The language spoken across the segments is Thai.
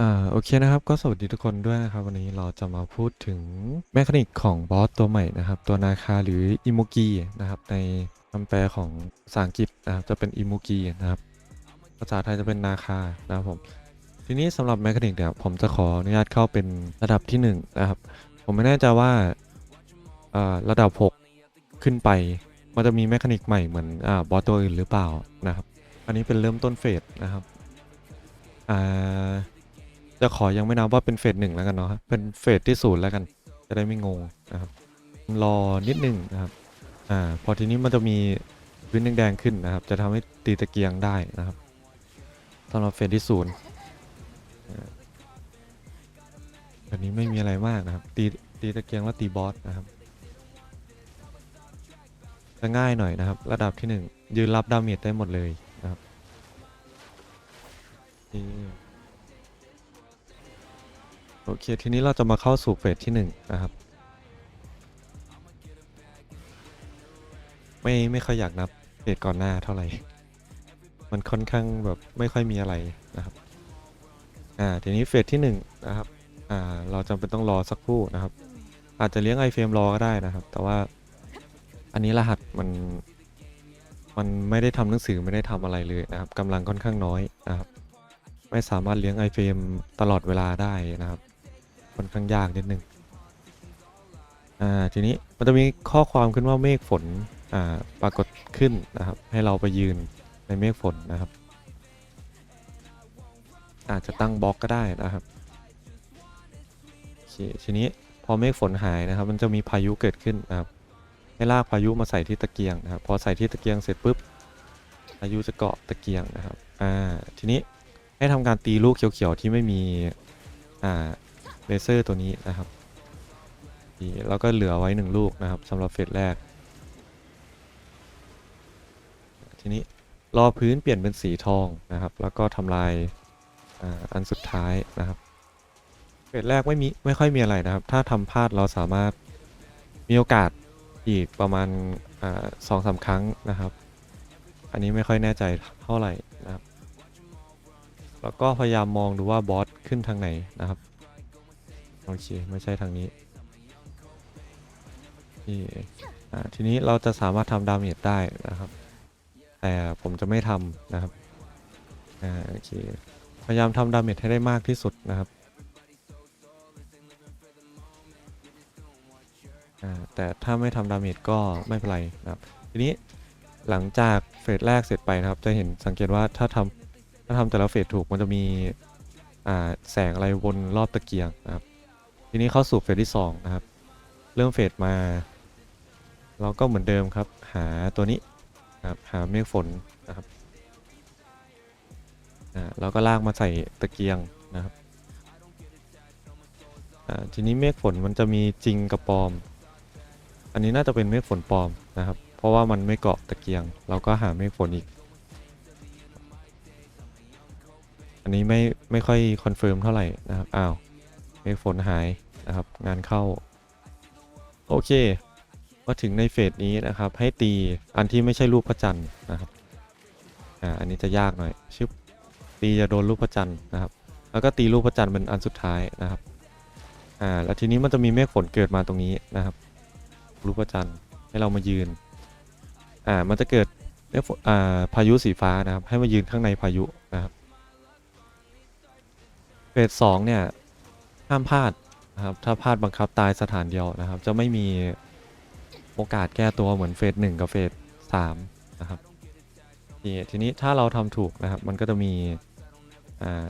อ่าโอเคนะครับก็สวัสดีทุกคนด้วยนะครับ วันนี้เราจะมาพูดถึงแมคานิกของบอสตัวใหม่นะครับ ตัวนาคาหรืออิโมกีนะครับในคำแปลของภาษาอังกฤษนะครับจะเป็นอิโมกีนะครับ ภาษาไทยจะเป็นนาคานะครับผมทีนี้สำหรับแมคานิกเนี่ยผมจะขออนุญาตเข้าเป็นระดับที่ 1 นะครับ ผมไม่แน่ใจว่าอ่าระดับ 6 ขึ้นไปมันจะมีแมคานิกใหม่เหมือนอ่าบอสตัวอื่นหรือเปล่านะครับ อันนี้เป็นเริ่มต้นเฟสนะครับอ่า จะขอยังไม่นับว่าเป็นเฟสหนึ่งแล้วกันเนาะเป็นเฟสที่ศูนย์แล้วกัน จะได้ไม่งงนะครับรอนิดนึงนะครับอ่าพอทีนี้มันจะมีพื้นแดงๆขึ้นนะครับ จะทำให้ตีตะเกียงได้นะครับสำหรับเฟสที่ศูนย์อันนี้ไม่มีอะไรมากนะครับ ตีตีตะเกียงแล้วตีบอสนะครับจะง่ายหน่อยนะครับ ระดับที่หนึ่งยืนรับดาเมจได้หมดเลยนะครับนี่ โอเค ทีนี้เราจะมาเข้าสู่เฟสที่1นะครับ ไม่ไม่ค่อยอยากนับเฟสก่อนหน้าเท่าไหร่ มันค่อนข้างแบบไม่ค่อยมีอะไรนะครับ อ่า ทีนี้เฟสที่1นะครับ อ่า เราจำเป็นต้องรอสักครู่นะครับ อาจจะเลี้ยงไอเฟรมรอก็ได้นะครับ แต่ว่าอันนี้รหัสมัน มันไม่ได้ทำหนังสือไม่ได้ทำอะไรเลยนะครับกำลังค่อนข้างน้อยนะครับไม่สามารถเลี้ยงไอเฟรมตลอดเวลาได้นะครับ ค่อนข้างยากนิดนึงอ่าทีนี้มันจะมีข้อความขึ้นว่าเมฆฝนอ่าปรากฏขึ้นนะครับ ให้เราไปยืนในเมฆฝนนะครับ อาจจะตั้งบล็อกก็ได้นะครับทีนี้พอเมฆฝนหายนะครับ มันจะมีพายุเกิดขึ้นนะครับ ให้ลากพายุมาใส่ที่ตะเกียงนะครับ พอใส่ที่ตะเกียงเสร็จปุ๊บพายุจะเกาะตะเกียงนะครับ อ่า ทีนี้ให้ทำการตีลูกเขียวๆที่ไม่มี อ่า เลเซอร์ตัวนี้นะครับแล้วก็เหลือไว้หนึ่งลูกนะครับสำหรับเฟสแรก ทีนี้รอพื้นเปลี่ยนเป็นสีทองนะครับ แล้วก็ทำลายอ,าอันสุดท้ายนะครับเฟสแรกไม่มีไม่ค่อยมีอะไรนะครับ ถ้าทำพลาดเราสามารถมีโอกาสอีกประมาณสองสามครั้งนะครับ อันนี้ไม่ค่อยแน่ใจเท่าไหร่นะครับ แล้วก็พยายามมองดูว่าบอสขึ้นทางไหนนะครับ โอเค ไม่ใช่ทางนี้นี่ทีนี้เราจะสามารถทำดาเมจได้นะครับ แต่ผมจะไม่ทำนะครับอ่าโอเคพยายามทำดาเมจให้ได้มากที่สุดนะครับแต่ถ้าไม่ทำดาเมจก็ไม่เป็นไรนะครับ ทีนี้หลังจากเฟสแรกเสร็จไปนะครับ จะเห็นสังเกตว่าถ้าทำถ้าทำแต่ละเฟสถูกมันจะมีแสงอะไรวนรอบตะเกียงนะครับ ทีนี้เข้าสู่เฟสที่2นะครับ เริ่มเฟสมา เราก็เหมือนเดิมครับ หาตัวนี้นะครับหาเมฆฝนนะครับอ่าแล้วก็ลากมาใส่ตะเกียงนะครับอ่าทีนี้เมฆฝนมันจะมีจริงกับปลอม อันนี้น่าจะเป็นเมฆฝนปลอมนะครับ เพราะว่ามันไม่เกาะตะเกียง เราก็หาเมฆฝนอีก อันนี้ไม่ไม่ค่อยคอนเฟิร์มเท่าไหร่นะครับอ้าว เมฆฝนหายนะครับ งานเข้า โอเคมาถึงในเฟสนี้นะครับ ให้ตีอันที่ไม่ใช่รูปพระจันทร์นะครับอ่าอันนี้จะยากหน่อยชึบตีจะโดนรูปพระจันทร์นะครับ แล้วก็ตีรูปพระจันทร์เป็นอันสุดท้ายนะครับอ่าแล้วทีนี้มันจะมีเมฆฝนเกิดมาตรงนี้นะครับ รูปพระจันทร์ให้เรามายืนอ่ามันจะเกิดเมฆฝนอ่าพายุสีฟ้านะครับ ให้มายืนข้างในพายุนะครับเฟสสองเนี่ย ห้ามพลาดนะครับ ถ้าพลาดบังคับตายสถานเดียวนะครับ จะไม่มีโอกาสแก้ตัวเหมือนเฟสหนึ่งกับเฟสสามนะครับทีทีนี้ถ้าเราทำถูกนะครับ มันก็จะมีอ่า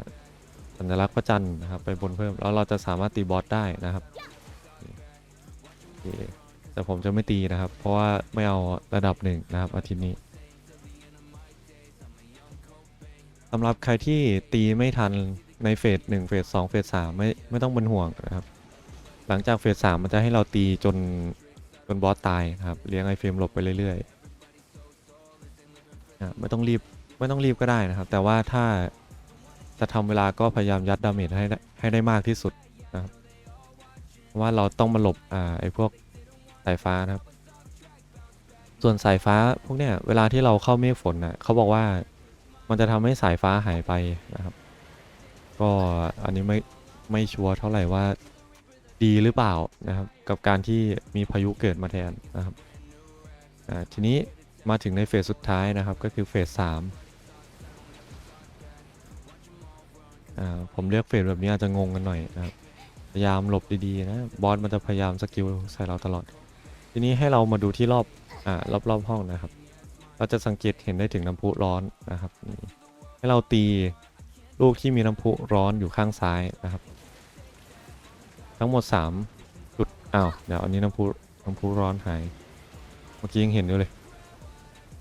สัญลักษณ์พระจันทร์นะครับ ไปบนเพิ่มแล้วเราจะสามารถตีบอสได้นะครับแต่ผมจะไม่ตีนะครับ เพราะว่าไม่เอาระดับหนึ่งนะครับอาทิตย์นี้สำหรับใครที่ตีไม่ทัน ในเฟสหนึ่งเฟสสองเฟสสามไม่ไม่ต้องเป็นห่วงนะครับ หลังจากเฟสสามมันจะให้เราตีจนจนบอสตายครับเลี้ยงไอเฟรมหลบไปเรื่อยๆนะไม่ต้องรีบไม่ต้องรีบก็ได้นะครับ แต่ว่าถ้าจะทำเวลาก็พยายามยัดดาเมจให้ได้ให้ได้มากที่สุดนะครับเพราะว่าเราต้องมาหลบอ่าไอพวกสายฟ้านะครับ ส่วนสายฟ้าพวกเนี้ยเวลาที่เราเข้าเมฆฝนนะเขาบอกว่ามันจะทำให้สายฟ้าหายไปนะครับ ก็อันนี้ไม่ไม่ชัวร์เท่าไหร่ว่าดีหรือเปล่านะครับ กับการที่มีพายุเกิดมาแทนนะครับทีนี้มาถึงในเฟสสุดท้ายนะครับก็คือเฟสสามผมเรียกเฟสแบบนี้อาจจะงงกันหน่อยนะครับพยายามหลบดีๆนะบอสมันจะพยายามสกิลใส่เราตลอด ทีนี้ให้เรามาดูที่รอบอ่ารอบๆห้องนะครับ เราจะสังเกตเห็นได้ถึงน้ำพุร้อนนะครับ ให้เราตี ลูกที่มีน้ำพุร้อนอยู่ข้างซ้ายนะครับ ทั้งหมด 3 จุดอ้าวเดี๋ยวอันนี้น้ำพุน้ำพุร้อนหายเมื่อกี้ยังเห็นอยู่เลย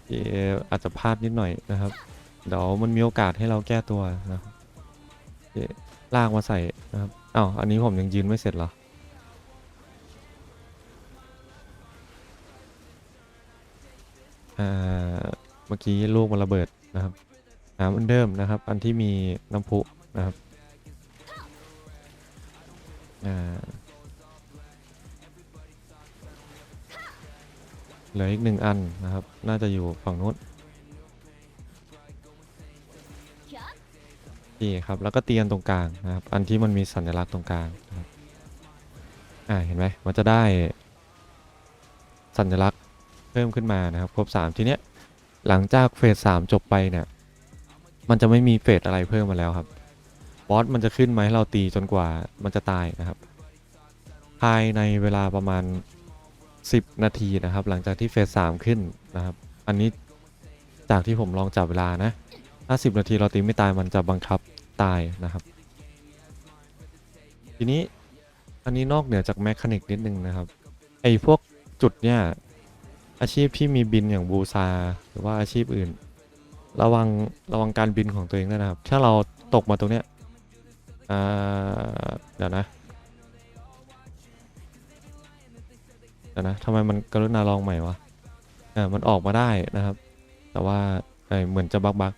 เออาจจะพลาดนิดหน่อยนะครับ เดี๋ยวมันมีโอกาสให้เราแก้ตัวนะครับลากมาใส่นะครับอ้าวอันนี้ผมยังยืนไม่เสร็จเหรอเมื่อกี้ลูกมันระเบิดนะครับ น้ำอันเดิมนะครับ อันที่มีน้ำพุนะครับเหลืออีกหนึ่งอันนะครับ น่าจะอยู่ฝั่งนู้นนี่ครับ แล้วก็เตียนตรงกลางนะครับ อันที่มันมีสัญลักษณ์ตรงกลางนะครับอ่าเห็นไหมมันจะได้สัญลักษณ์เพิ่มขึ้นมานะครับ ครบ 3 ทีเนี้ยหลังจากเฟสสามจบไปเนี่ย มันจะไม่มีเฟสอะไรเพิ่มมาแล้วครับ บอสมันจะขึ้นมาให้เราตีจนกว่ามันจะตายนะครับ ภายในเวลาประมาณ 10 นาทีนะครับ หลังจากที่เฟสสามขึ้นนะครับ อันนี้จากที่ผมลองจับเวลานะถ้า10 นาทีเราตีไม่ตายมันจะบังคับตายนะครับ ทีนี้อันนี้นอกเหนือจากแมคานิกนิดนึงนะครับ ไอ้พวกจุดเนี่ยอาชีพที่มีบินอย่างบูซา หรือว่าอาชีพอื่น ระวังระวังการบินของตัวเองด้วยนะครับ ถ้าเราตกมาตรงเนี้ยเดี๋ยวนะเดี๋ยวนะทำไมมันกรุณาลองใหม่วะอ่ามันออกมาได้นะครับ แต่ว่าเอ้ยเหมือนจะบักบัก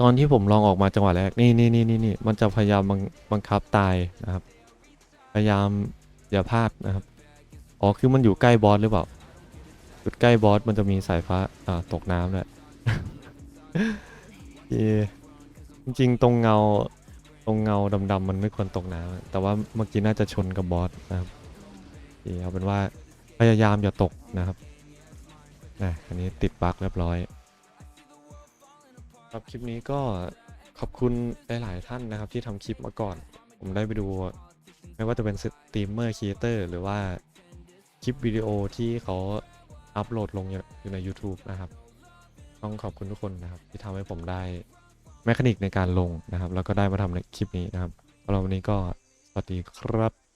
ตอนที่ผมลองออกมาจังหวะแรกนี่นี่นี่นี่นี่มันจะพยายามบังบังคับตายนะครับ พยายามอย่าพลาดนะครับ อ๋อคือมันอยู่ใกล้บอสหรือเปล่า จุดใกล้บอสมันจะมีสายฟ้าอ่าตกน้ำเลยจริงๆ ตรงเงาตรงเงาดำๆมันไม่ควรตกน้ำแต่ว่าเมื่อกี้น่าจะชนกับบอสนะครับเย่เอาเป็นว่าพยายามอย่าตกนะครับนะอันนี้ติดบั๊กเรียบร้อยครับคลิปนี้ก็ขอบคุณหลาย ๆ ท่านนะครับที่ทำคลิปมาก่อน ผมได้ไปดู ไม่ว่าจะเป็นสตรีมเมอร์ครีเอเตอร์หรือว่าคลิปวิดีโอที่เขา อัพโหลดลงอยู่ใน YouTube นะครับ ต้องขอบคุณทุกคนนะครับ ที่ทำให้ผมได้แมคานิกในการลงนะครับ แล้วก็ได้มาทำในคลิปนี้นะครับสำหรับวันนี้ก็สวัสดีครับ